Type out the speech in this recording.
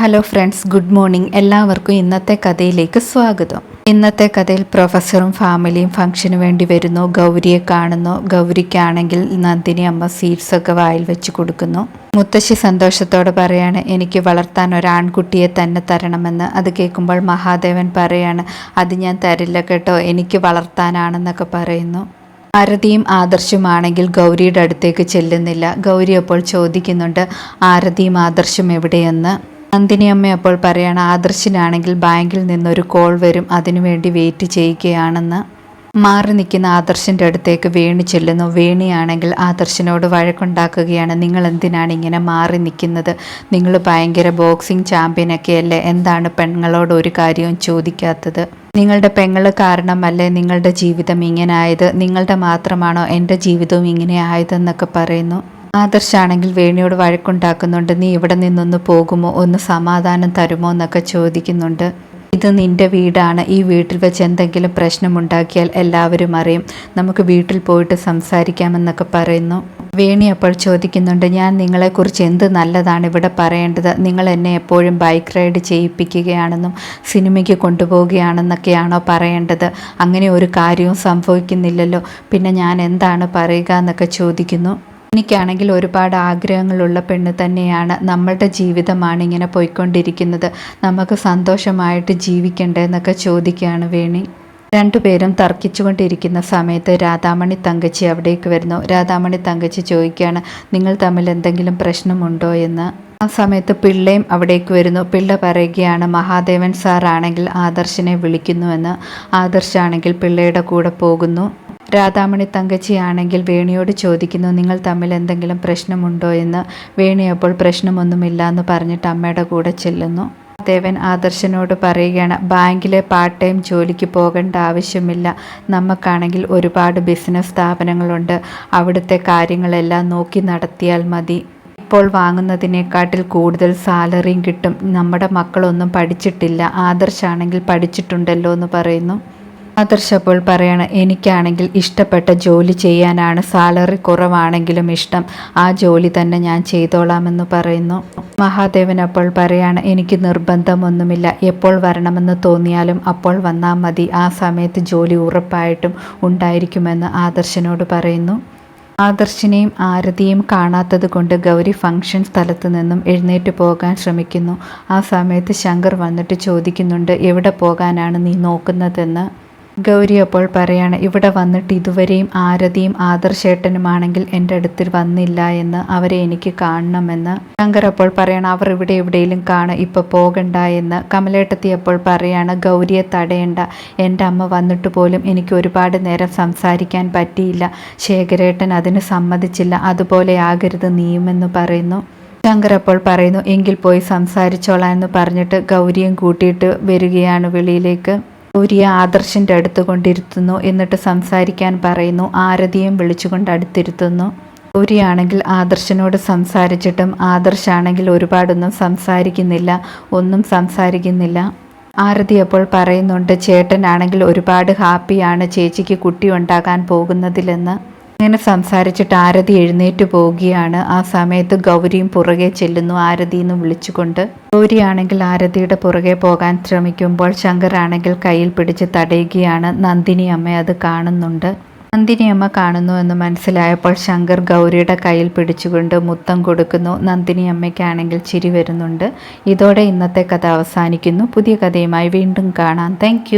Hello friends good morning എല്ലാവർക്കും ഇന്നത്തെ കഥയിലേക്ക് സ്വാഗതം. ഇന്നത്തെ കഥയിൽ പ്രൊഫസറും ഫാമിലിയും ഫംഗ്ഷന് വേണ്ടി വരുന്നു. ഗൗരിയെ കാണുന്നു. ഗൗരിക്കാണെങ്കിൽ നന്ദിനി അമ്മ സീഡ്സ് ഒക്കെ വായിൽ വെച്ച് കൊടുക്കുന്നു. മുത്തശ്ശി സന്തോഷത്തോടെ പറയാണ് എനിക്ക് വളർത്താൻ ഒരാൺകുട്ടിയെ തന്നെ തരണമെന്ന്. അത് കേൾക്കുമ്പോൾ മഹാദേവൻ പറയാണ് അത് ഞാൻ തരില്ല കേട്ടോ. എനിക്ക് വളർത്താനാണെന്നൊക്കെ പറയുന്നു. ആരതിയും ആദർശുമാണെങ്കിൽ ഗൗരിയുടെ അടുത്തേക്ക് ചെല്ലുന്നില്ല. ഗൗരി അപ്പോൾ ചോദിക്കുന്നുണ്ട് ആരതിയും ആദർശും എവിടെയെന്ന്? നന്ദിനി അമ്മ അപ്പോൾ പറയാണ് ആദർശിനാണെങ്കിൽ ബാങ്കിൽ നിന്നൊരു കോൾ വരും അതിനുവേണ്ടി വെയിറ്റ് ചെയ്യുകയാണെന്ന്. മാറി നിൽക്കുന്ന ആദർശിന്റെ അടുത്തേക്ക് വേണി ചെല്ലുന്നു. വേണിയാണെങ്കിൽ ആദർശിനോട് വഴക്കുണ്ടാക്കുകയാണ് നിങ്ങൾ എന്തിനാണ് ഇങ്ങനെ മാറി നിൽക്കുന്നത്? നിങ്ങൾ ഭയങ്കര ബോക്സിംഗ് ചാമ്പ്യനൊക്കെ അല്ലേ? എന്താണ് പെണ്ണുങ്ങളോട് ഒരു കാര്യവും ചോദിക്കാത്തത്? നിങ്ങളുടെ പെങ്ങൾ കാരണമല്ലേ നിങ്ങളുടെ ജീവിതം ഇങ്ങനെ ആയത്? നിങ്ങളുടെ മാത്രമാണോ എന്റെ ജീവിതവും ഇങ്ങനെ ആയതെന്നൊക്കെ പറയുന്നു. ആദർശാണെങ്കിൽ വേണിയോട് വഴക്കുണ്ടാക്കുന്നുണ്ട്. നീ ഇവിടെ നിന്നൊന്ന് പോകുമോ? ഒന്ന് സമാധാനം തരുമോ എന്നൊക്കെ ചോദിക്കുന്നുണ്ട്. ഇത് നിന്റെ വീടാണ്. ഈ വീട്ടിൽ വെച്ച് എന്തെങ്കിലും പ്രശ്നമുണ്ടാക്കിയാൽ എല്ലാവരും അറിയും. നമുക്ക് വീട്ടിൽ പോയിട്ട് സംസാരിക്കാമെന്നൊക്കെ പറയുന്നു. വേണി അപ്പോൾ ചോദിക്കുന്നുണ്ട് ഞാൻ നിങ്ങളെക്കുറിച്ച് എന്ത് നല്ലതാണ് ഇവിടെ പറയേണ്ടത്? നിങ്ങൾ എന്നെ എപ്പോഴും ബൈക്ക് റൈഡ് ചെയ്യിപ്പിക്കുകയാണെന്നും സിനിമയ്ക്ക് കൊണ്ടുപോവുകയാണെന്നൊക്കെയാണോ പറയേണ്ടത്? അങ്ങനെ ഒരു കാര്യവും സംഭവിക്കുന്നില്ലല്ലോ. പിന്നെ ഞാൻ എന്താണ് പറയുക? എന്നൊക്കെ ചോദിക്കുന്നു. എനിക്കാണെങ്കിൽ ഒരുപാട് ആഗ്രഹങ്ങളുള്ള പെണ്ണ് തന്നെയാണ് നമ്മളുടെ ജീവിതമാണ് ഇങ്ങനെ പോയിക്കൊണ്ടിരിക്കുന്നത്. നമുക്ക് സന്തോഷമായിട്ട് ജീവിക്കണ്ടേ എന്നൊക്കെ ചോദിക്കുകയാണ് വേണി. രണ്ടുപേരും തർക്കിച്ചുകൊണ്ടിരിക്കുന്ന സമയത്ത് രാധാമണി തങ്കച്ചി അവിടേക്ക് വരുന്നു. രാധാമണി തങ്കച്ചി ചോദിക്കുകയാണ് നിങ്ങൾ തമ്മിൽ എന്തെങ്കിലും പ്രശ്നമുണ്ടോ എന്ന്? ആ സമയത്ത് പിള്ളയും അവിടേക്ക് വരുന്നു. പിള്ള പറയുകയാണ് മഹാദേവൻ സാറാണെങ്കിൽ ആദർശിനെ വിളിക്കുന്നുവെന്ന് ആദർശാണെങ്കിൽ പിള്ളയുടെ കൂടെ പോകുന്നു. രാധാമണി തങ്കച്ചിയാണെങ്കിൽ വേണിയോട് ചോദിക്കുന്നു നിങ്ങൾ തമ്മിൽ എന്തെങ്കിലും പ്രശ്നമുണ്ടോ? എന്ന് വേണി അപ്പോൾ പ്രശ്നമൊന്നുമില്ല എന്ന് പറഞ്ഞിട്ട് അമ്മയുടെ കൂടെ ചെല്ലുന്നു. ദേവൻ ആദർശനോട് പറയുകയാണ് ബാങ്കിലെ പാർട്ട് ടൈം ജോലിക്ക് പോകേണ്ട ആവശ്യമില്ല. നമുക്കാണെങ്കിൽ ഒരുപാട് ബിസിനസ് സ്ഥാപനങ്ങളുണ്ട്. അവിടുത്തെ കാര്യങ്ങളെല്ലാം നോക്കി നടത്തിയാൽ മതി. ഇപ്പോൾ വാങ്ങുന്നതിനേക്കാട്ടിൽ കൂടുതൽ സാലറിയും കിട്ടും. നമ്മുടെ മക്കളൊന്നും പഠിച്ചിട്ടില്ല. ആദർശാണെങ്കിൽ പഠിച്ചിട്ടുണ്ടല്ലോ എന്ന് പറയുന്നു. ആദർശ് അപ്പോൾ പറയണം എനിക്കാണെങ്കിൽ ഇഷ്ടപ്പെട്ട ജോലി ചെയ്യാനാണ് സാലറി കുറവാണെങ്കിലും ഇഷ്ടം. ആ ജോലി തന്നെ ഞാൻ ചെയ്തോളാമെന്ന് പറയുന്നു. മഹാദേവൻ അപ്പോൾ പറയാണ് എനിക്ക് നിർബന്ധമൊന്നുമില്ല. എപ്പോൾ വരണമെന്ന് തോന്നിയാലും അപ്പോൾ വന്നാൽ മതി. ആ സമയത്ത് ജോലി ഉറപ്പായിട്ടും ഉണ്ടായിരിക്കുമെന്ന് ആദർശനോട് പറയുന്നു. ആദർശിനെയും ആരതിയും കാണാത്തത് കൊണ്ട് ഗൗരി ഫംഗ്ഷൻ സ്ഥലത്ത് നിന്നും എഴുന്നേറ്റ് പോകാൻ ശ്രമിക്കുന്നു. ആ സമയത്ത് ശങ്കർ വന്നിട്ട് ചോദിക്കുന്നുണ്ട് എവിടെ പോകാനാണ് നീ നോക്കുന്നതെന്ന്? ഗൗരി അപ്പോൾ പറയാണ് ഇവിടെ വന്നിട്ട് ഇതുവരെയും ആരതിയും ആദർശേട്ടനുമാണെങ്കിൽ എന്റെ അടുത്തിൽ വന്നില്ല എന്ന് അവരെ എനിക്ക് കാണണമെന്ന്. ശങ്കർ അപ്പോൾ പറയണം അവർ ഇവിടെ എവിടെയെങ്കിലും കാണും ഇപ്പോൾ പോകണ്ട എന്ന്. കമലേട്ടത്തി അപ്പോൾ പറയാണ് ഗൗരിയെ തടയണ്ട എന്റെ അമ്മ വന്നിട്ട് പോലും എനിക്ക് ഒരുപാട് നേരം സംസാരിക്കാൻ പറ്റിയില്ല ശേഖരേട്ടൻ അതിന് സമ്മതിച്ചില്ല അതുപോലെ ആകരുത് നീയുമെന്ന് പറയുന്നു. ശങ്കർ അപ്പോൾ പറയുന്നു എങ്കിൽ പോയി സംസാരിച്ചോളാം എന്ന് പറഞ്ഞിട്ട് ഗൗരിയും കൂട്ടിയിട്ട് വരികയാണ് വെളിയിലേക്ക്. ഗൗരിയെ ആദർശിന്റെ അടുത്ത് കൊണ്ടിരുത്തുന്നു എന്നിട്ട് സംസാരിക്കാൻ പറയുന്നു. ആരതിയും വിളിച്ചുകൊണ്ട് അടുത്തിരുത്തുന്നു. ഗൗരിയാണെങ്കിൽ ആദർശനോട് സംസാരിച്ചിട്ടും ആദർശാണെങ്കിൽ ഒരുപാടൊന്നും സംസാരിക്കുന്നില്ല ഒന്നും സംസാരിക്കുന്നില്ല. ആരതി അപ്പോൾ പറയുന്നുണ്ട് ചേട്ടനാണെങ്കിൽ ഒരുപാട് ഹാപ്പിയാണ് ചേച്ചിക്ക് കുട്ടി ഉണ്ടാകാൻ പോകുന്നതിലെന്ന്. അങ്ങനെ സംസാരിച്ചിട്ട് ആരതി എഴുന്നേറ്റ് പോവുകയാണ്. ആ സമയത്ത് ഗൗരിയും പുറകെ ചെല്ലുന്നു ആരതി എന്ന് വിളിച്ചുകൊണ്ട്. ഗൗരിയാണെങ്കിൽ ആരതിയുടെ പുറകെ പോകാൻ ശ്രമിക്കുമ്പോൾ ശങ്കറാണെങ്കിൽ കയ്യിൽ പിടിച്ച് തടയുകയാണ്. നന്ദിനി അമ്മ അത് കാണുന്നുണ്ട്. നന്ദിനി അമ്മ കാണുന്നു എന്ന് മനസ്സിലായപ്പോൾ ശങ്കർ ഗൗരിയുടെ കയ്യിൽ പിടിച്ചുകൊണ്ട് മുത്തം കൊടുക്കുന്നു. നന്ദിനി അമ്മയ്ക്കാണെങ്കിൽ ചിരി വരുന്നുണ്ട്. ഇതോടെ ഇന്നത്തെ കഥ അവസാനിക്കുന്നു. പുതിയ കഥയുമായി വീണ്ടും കാണാം. താങ്ക്